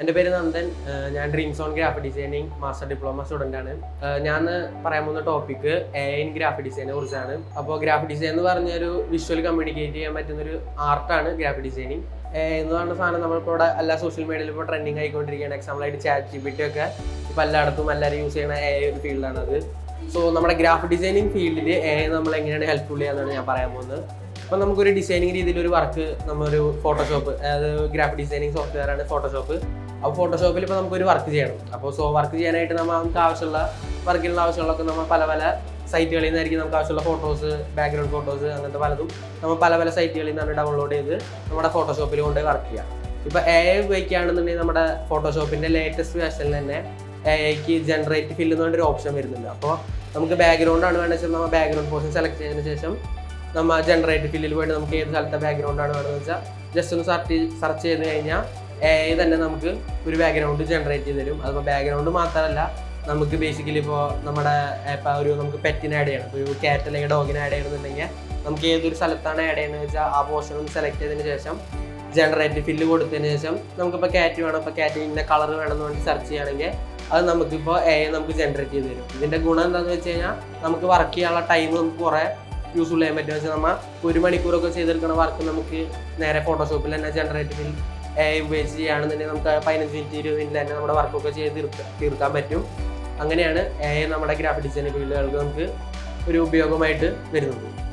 എന്റെ പേര് നന്ദൻ. ഞാൻ Dreams On graphic designing master diploma student ആണ്. ഞാൻ പറയാൻ പോകുന്ന ടോപ്പിക്ക് എ ഇൻ ഗ്രാഫിക് ഡിസൈനെ കുറിച്ചാണ്. അപ്പോൾ ഗ്രാഫിക് ഡിസൈൻ എന്ന് പറഞ്ഞ ഒരു വിഷ്വൽ കമ്മ്യൂണിക്കേറ്റ് ചെയ്യാൻ പറ്റുന്ന ഒരു ആർട്ടാണ് ഗ്രാഫിക് ഡിസൈനിങ് എന്ന് പറഞ്ഞ സാധനം നമ്മളിപ്പോൾ ഇവിടെ എല്ലാ സോഷ്യൽ മീഡിയയിൽ ഇപ്പോൾ ട്രെൻഡിങ് ആയിക്കൊണ്ടിരിക്കുകയാണ്. എക്സാമ്പിളായിട്ട് ചാറ്റ് ജി പി ടി ഒക്കെ ഇപ്പോൾ എല്ലായിടത്തും എല്ലാവരും യൂസ് ചെയ്യുന്ന എ ഒരു ഫീൽഡാണ് അത്. സോ നമ്മുടെ ഗ്രാഫിക് ഡിസൈനിങ് ഫീൽഡിൽ എ നമ്മൾ എങ്ങനെയാണ് ഹെൽപ്ഫുൾ ചെയ്യാന്നാണ് ഞാൻ പറയാൻ പോകുന്നത്. അപ്പം നമുക്കൊരു ഡിസൈനിങ് രീതിയിൽ ഒരു വർക്ക് നമ്മളൊരു ഫോട്ടോഷോപ്പ് അതായത് ഗ്രാഫിക് ഡിസൈനിങ് സോഫ്റ്റ്വെയർ ആണ് ഫോട്ടോഷോപ്പ് അപ്പോൾ ഫോട്ടോഷോപ്പിൽ ഇപ്പോൾ നമുക്കൊരു വർക്ക് ചെയ്യണം. അപ്പോൾ സോ വർക്ക് ചെയ്യാനായിട്ട് നമ്മൾ നമുക്ക് ആവശ്യമുള്ള വർക്കിനുള്ള ആവശ്യമുള്ളതൊക്കെ നമ്മൾ പല പല സൈറ്റുകളിൽ നിന്നായിരിക്കും നമുക്ക് ആവശ്യമുള്ള ഫോട്ടോസ് ബാക്ക്ഗ്രൗണ്ട് ഫോട്ടോസ് അങ്ങനത്തെ പലതും നമ്മൾ പല പല സൈറ്റുകളിൽ നിന്ന് ഡൗൺലോഡ് ചെയ്ത് നമ്മുടെ ഫോട്ടോഷോപ്പിൽ കൊണ്ട് വർക്ക് ചെയ്യാം. ഇപ്പോൾ എ ഐ ഉപയോഗിക്കുകയാണെന്നുണ്ടെങ്കിൽ നമ്മുടെ ഫോട്ടോഷോപ്പിന്റെ ലേറ്റസ്റ്റ് വേർഷനിൽ തന്നെ എ ഐക്ക് ജനറേറ്റ് ഫില്ല് എന്ന് പറഞ്ഞൊരു ഓപ്ഷൻ വരുന്നുണ്ട്. അപ്പോൾ നമുക്ക് ബാക്ക്ഗ്രൗണ്ട് ആണ് വേണ്ടത് വെച്ചാൽ നമ്മൾ ബാക്ക്ഗ്രൗണ്ട് പോർഷൻ സെലക്ട് ചെയ്തതിന് ശേഷം നമ്മൾ ജനറേറ്റ് ഫില്ലിൽ പോയിട്ട് നമുക്ക് ഏത് സ്ഥലത്തെ ബാക്ക്ഗ്രൗണ്ട് ആണ് വേണ്ടതെന്ന് വെച്ചാൽ ജസ്റ്റ് ഒന്ന് സെർച്ച് സെർച്ച് ചെയ്ത് കഴിഞ്ഞാൽ എ ഐ തന്നെ നമുക്ക് ഒരു ബാക്ക്ഗ്രൗണ്ട് ജനറേറ്റ് ചെയ്ത് തരും. അതിപ്പോൾ ബാക്ക്ഗ്രൗണ്ട് മാത്രമല്ല നമുക്ക് ബേസിക്കലി ഇപ്പോൾ നമ്മുടെ ഇപ്പോൾ ഒരു നമുക്ക് പെറ്റിനെ ആഡ് ചെയ്യണം. ഇപ്പോൾ ഒരു ക്യാറ്റ് അല്ലെങ്കിൽ ഡോഗിനെ ആഡ് ചെയ്യണമെന്നുണ്ടെങ്കിൽ നമുക്ക് ഏതൊരു സ്ഥലത്താണ് ആഡ് ചെയ്യുന്നത് വെച്ചാൽ ആ പോർഷൻ സെലക്ട് ചെയ്തതിന് ശേഷം ജനറേറ്റ് ഫില്ല് കൊടുത്തതിന് ശേഷം നമുക്കിപ്പോൾ ക്യാറ്റ് വേണം. ഇപ്പോൾ ക്യാറ്റ് ഇന്ന കളർ വേണമെന്ന് വേണ്ടി സെർച്ച് ചെയ്യുകയാണെങ്കിൽ അത് നമുക്കിപ്പോൾ എ നമുക്ക് ജനറേറ്റ് ചെയ്ത് തരും. ഇതിന്റെ ഗുണം എന്താണെന്ന് വെച്ച് കഴിഞ്ഞാൽ നമുക്ക് വർക്ക് ചെയ്യാനുള്ള ടൈം നമുക്ക് കുറേ യൂസ്ഫുൾ ചെയ്യാൻ പറ്റും വെച്ചാൽ നമ്മൾ ഒരു മണിക്കൂറൊക്കെ ചെയ്തെടുക്കുന്ന വർക്ക് നമുക്ക് നേരെ ഫോട്ടോഷോപ്പിൽ തന്നെ ജനറേറ്റ് ഫിൽ ഉപയോഗിച്ച് ചെയ്യുകയാണെന്നുണ്ടെങ്കിൽ നമുക്ക് പതിനഞ്ച് മിനിറ്റ് ഇരുപത് മിനിറ്റ് തന്നെ നമ്മുടെ വർക്കൊക്കെ ചെയ്ത് തീർക്ക തീർക്കാൻ പറ്റും. അങ്ങനെയാണ് എ നമ്മുടെ ഗ്രാഫിക് ഡിസൈൻ ഫീൽഡുകൾക്ക് നമുക്ക് ഒരു ഉപയോഗമായിട്ട് വരുന്നത്.